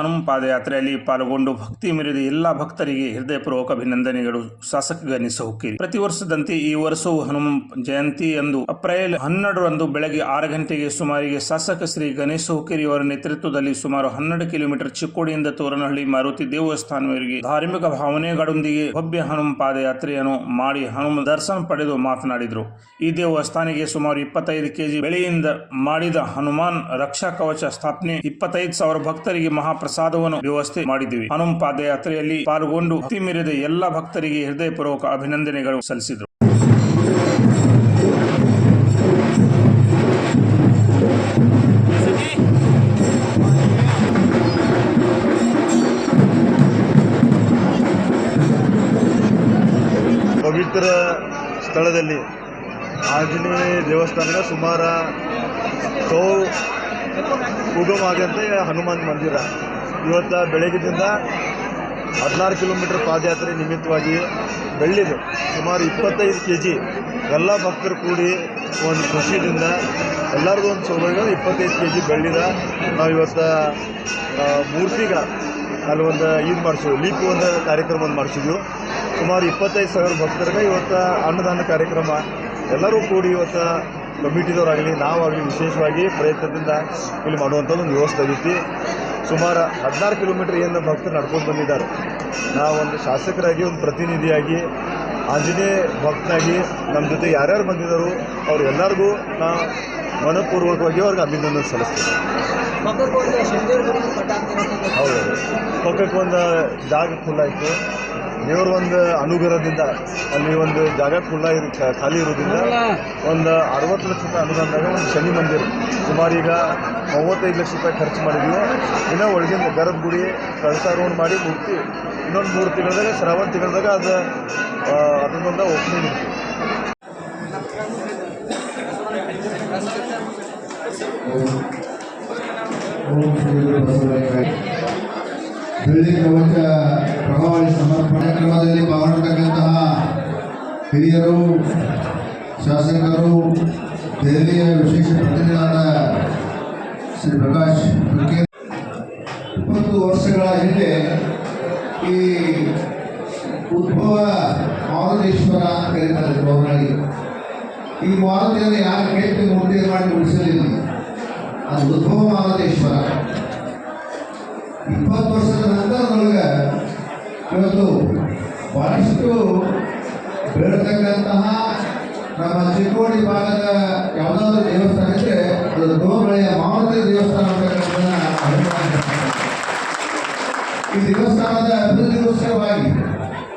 ಹನುಮ ಪಾದಯಾತ್ರೆಯಲ್ಲಿ ಪಾಲ್ಗೊಂಡು ಭಕ್ತಿ ಮೆರೆದ ಎಲ್ಲಾ ಭಕ್ತರಿಗೆ ಹೃದಯಪೂರ್ವಕ ಅಭಿನಂದನೆಗಳು. ಶಾಸಕ ಹುಕ್ಕೇರಿ ಪ್ರತಿ ವರ್ಷದಂತೆ ಈ ವರ್ಷವೂ ಹನುಮ ಜಯಂತಿ ಎಂದು ಏಪ್ರಿಲ್ ಹನ್ನೆರಡರಂದು ಬೆಳಗ್ಗೆ ಆರು ಗಂಟೆಗೆ ಸುಮಾರಿಗೆ ಶಾಸಕ ಶ್ರೀ ಗಣೇಶ ಹುಕ್ಕೇರಿ ಅವರ ನೇತೃತ್ವದಲ್ಲಿ ಸುಮಾರು ಹನ್ನೆರಡು ಕಿಲೋಮೀಟರ್ ಚಿಕ್ಕೋಡಿಯಿಂದ ತೋರನಹಳ್ಳಿ ಮಾರುತಿ ದೇವಸ್ಥಾನವರಿಗೆ ಧಾರ್ಮಿಕ ಭಾವನೆಗಳೊಂದಿಗೆ ಭವ್ಯ ಹನುಮ ಪಾದಯಾತ್ರೆಯನ್ನು ಮಾಡಿ ಹನುಮ ದರ್ಶನ ಪಡೆದು ಮಾತನಾಡಿದರು. ಈ ದೇವಸ್ಥಾನಿಗೆ ಸುಮಾರು ಇಪ್ಪತ್ತೈದು ಕೆಜಿ ಬೆಳೆಯಿಂದ ಮಾಡಿದ ಹನುಮಾನ್ ರಕ್ಷಾ ಕವಚ ಸ್ಥಾಪನೆ ಇಪ್ಪತ್ತೈದು ಸಾವಿರ ಭಕ್ತರಿಗೆ ಮಹಾಪ್ರಸಾದವನ್ನು ವ್ಯವಸ್ಥೆ ಮಾಡಿದ್ದೀವಿ. ಹನುಮ ಪಾದಯಾತ್ರೆಯಲ್ಲಿ ಪಾಲ್ಗೊಂಡು ಭಕ್ತಿ ಮೀರಿದ ಎಲ್ಲ ಭಕ್ತರಿಗೆ ಹೃದಯಪೂರ್ವಕ ಅಭಿನಂದನೆಗಳು ಸಲ್ಲಿಸಿದರು. ಪವಿತ್ರ ಸ್ಥಳದಲ್ಲಿ ಆಂಜನೇಯ ದೇವಸ್ಥಾನದ ಸುಮಾರ ಸೌ ಉಗಮ ಆಗಂತೆ ಹನುಮಾನ್ ಮಂದಿರ. ಇವತ್ತು ಬೆಳಗ್ಗೆದಿಂದ ಹದಿನಾರು ಕಿಲೋಮೀಟರ್ ಪಾದಯಾತ್ರೆ ನಿಮಿತ್ತವಾಗಿ ಬೆಳ್ಳಿದು ಸುಮಾರು ಇಪ್ಪತ್ತೈದು ಕೆ ಜಿ ಎಲ್ಲ ಭಕ್ತರು ಕೂಡಿ ಒಂದು ಖುಷಿಯಿಂದ ಎಲ್ಲರಿಗೂ ಒಂದು ಸೌಲಭ್ಯ ಇಪ್ಪತ್ತೈದು ಕೆ ಜಿ ಬೆಳ್ಳಿದ ನಾವು ಇವತ್ತು ಮೂರ್ತಿಗಳ ಮೂರ್ತಿಗ ಅಲ್ಲಿ ಒಂದು ಇದು ಮಾಡಿಸಿದ್ವಿ, ಲೀಪ್ ಒಂದು ಕಾರ್ಯಕ್ರಮ ಮಾಡಿಸಿದ್ವಿ. ಸುಮಾರು ಇಪ್ಪತ್ತೈದು ಸಾವಿರ ಭಕ್ತರಿಗೆ ಇವತ್ತು ಅನ್ನದಾನ ಕಾರ್ಯಕ್ರಮ. ಎಲ್ಲರೂ ಕೂಡಿ ಇವತ್ತು ಕಮಿಟಿದವರಾಗಲಿ ನಾವಾಗಲಿ ವಿಶೇಷವಾಗಿ ಪ್ರಯತ್ನದಿಂದ ಇಲ್ಲಿ ಮಾಡುವಂಥದ್ದು ಒಂದು ವ್ಯವಸ್ಥೆ ಆಗೈತಿ. ಸುಮಾರು ಹದಿನಾರು ಕಿಲೋಮೀಟರ್ ಏನು ಭಕ್ತರು ನಡ್ಕೊಂಡು ಬಂದಿದ್ದಾರೆ. ನಾವೊಂದು ಶಾಸಕರಾಗಿ ಒಂದು ಪ್ರತಿನಿಧಿಯಾಗಿ ಆಂಜನೇಯ ಭಕ್ತನಾಗಿ ನಮ್ಮ ಜೊತೆ ಯಾರ್ಯಾರು ಬಂದಿದ್ದರು ಅವ್ರು ಎಲ್ಲರಿಗೂ ನಾ ಮನಪೂರ್ವಕವಾಗಿ ಅವ್ರಿಗೆ ಅಭಿನಂದನೆ ಇರೋದು. ಹೌದು. ಪಕ್ಕಕ್ಕೆ ಒಂದು ಜಾಗ ಖುಲ್ಲಾಯಿತು. ದೇವರ ಒಂದು ಅನುಗ್ರಹದಿಂದ ಅಲ್ಲಿ ಒಂದು ಜಾಗ ಖುಲ್ಲ ಇರು ಖಾಲಿ ಇರೋದ್ರಿಂದ ಒಂದು ಅರವತ್ತು ಲಕ್ಷ ರೂಪಾಯಿ ಅನುದಾನದಾಗ ಒಂದು ಶನಿ ಮಂದಿರ. ಸುಮಾರು ಈಗ ಮೂವತ್ತೈದು ಲಕ್ಷ ರೂಪಾಯಿ ಖರ್ಚು ಮಾಡಿದ್ವಿ. ಇನ್ನೂ ಒಳಗಿಂದ ಗರದ ಗುಡಿ ಕಳಸಾರೋಣ ಮಾಡಿ ಮೂರ್ತಿ ಇನ್ನೊಂದು ಮೂರು ತಿಂಗಳದಾಗ ಶ್ರಾವಣ ತಿಂಗಳದಾಗ ಅದು ಅದನ್ನೊಂದು ಓಪನಿಂಗ್ ಇತ್ತು ಬೆಳ್ಳಿ ಕವಚ ಪ್ರಭಾವಳಿ ಸಮರ್ಪಣೆ ಕ್ರಮದಲ್ಲಿ ಪಾಲ್ಗೊಂಡಂತಹ ಹಿರಿಯರು, ಶಾಸಕರು, ದೆಹಲಿಯ ವಿಶೇಷ ಪ್ರತಿನಿಧಿಯಾದ ಶ್ರೀ ಪ್ರಕಾಶ್ ಇಪ್ಪತ್ತು ವರ್ಷಗಳ ಹಿಂದೆ ಈ ಉದ್ಭವ ಮಾರುತೇಶ್ವರ ಕರೀತಾರೆ ಭವನಾಗಿ ಈ ಮಾರುತಿಯನ್ನು ಯಾರು ಕೇಳಿ ಮೂರ್ತಿ ಮಾಡಿ ಉಳಿಸಲಿಲ್ಲ ಅದು ಉದ್ಭವ ಮಾರುತೇಶ್ವರ. ಇಪ್ಪತ್ತು ವರ್ಷದ ನಂತರದೊಳಗೆ ಇವತ್ತು ಬಹಳಷ್ಟು ಬೆಳೆತಕ್ಕಂತಹ ನಮ್ಮ ಚಿಕ್ಕೋಡಿ ಭಾಗದ ಯಾವುದಾದ್ರೂ ದೇವಸ್ಥಾನ ಅದು ಗೋಬಳೆಯ ಮಾರುತಿ ದೇವಸ್ಥಾನ. ಈ ದೇವಸ್ಥಾನದ ಅಭಿವೃದ್ಧಿಗೋಸ್ಕರವಾಗಿ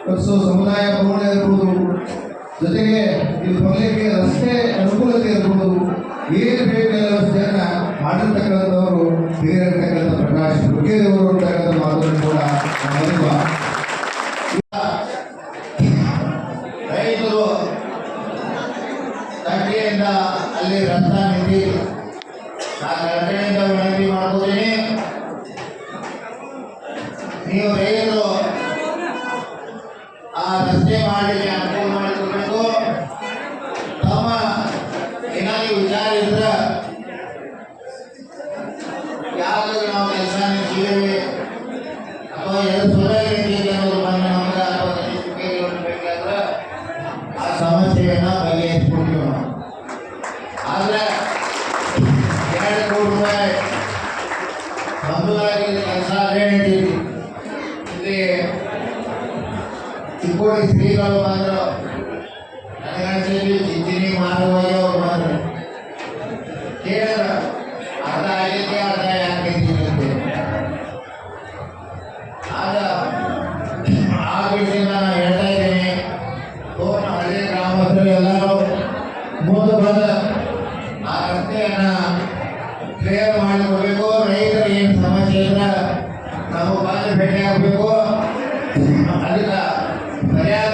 ಇವತ್ತು ಸಮುದಾಯ ಭವನ ಇರ್ಬೋದು, ಜೊತೆಗೆ ಈ ಬರಲಿಕ್ಕೆ ರಸ್ತೆ ಅನುಕೂಲತೆ ಇರ್ಬೋದು, ಏನು ಬೇಕಾದ ವ್ಯವಸ್ಥೆಯನ್ನ ಮಾಡಿರ್ತಕ್ಕಂಥವರು ಹಿರಿಯರ್ತಕ್ಕಂಥ ಪ್ರಕಾಶ್ ಹುಕ್ಕೇರಿ ಅವರು ಅಂತಕ್ಕಂಥ ಮಾತನ್ನು ಕೂಡ ರೈತರು ತಂಟೆಯಿಂದ ಅಲ್ಲಿ ರಸ್ತ ನಿಂತಿ ನಾನು ತಂಟೆಯಿಂದ ವಿನಂತಿ ಮಾಡ್ಕೋತೀನಿ. ನೀವು ರೈತರು ಆ ರಸ್ತೆ ಮಾಡಲಿಕ್ಕೆ ಅನುಕೂಲ ಮಾಡಿಕೊಡ್ಬೇಕು. ತಮ್ಮ ಏನಾದ್ರು ವಿಚಾರ ಇದ್ರೆ ಬಂಧುಗಳಾಗಿ ಕೆಲಸ ನಡೀತೀವಿ ಇಲ್ಲಿ ಚಿಕ್ಕೋಡಿ ಶ್ರೀಗಳು ಬಂದರು ಇದ್ರೆ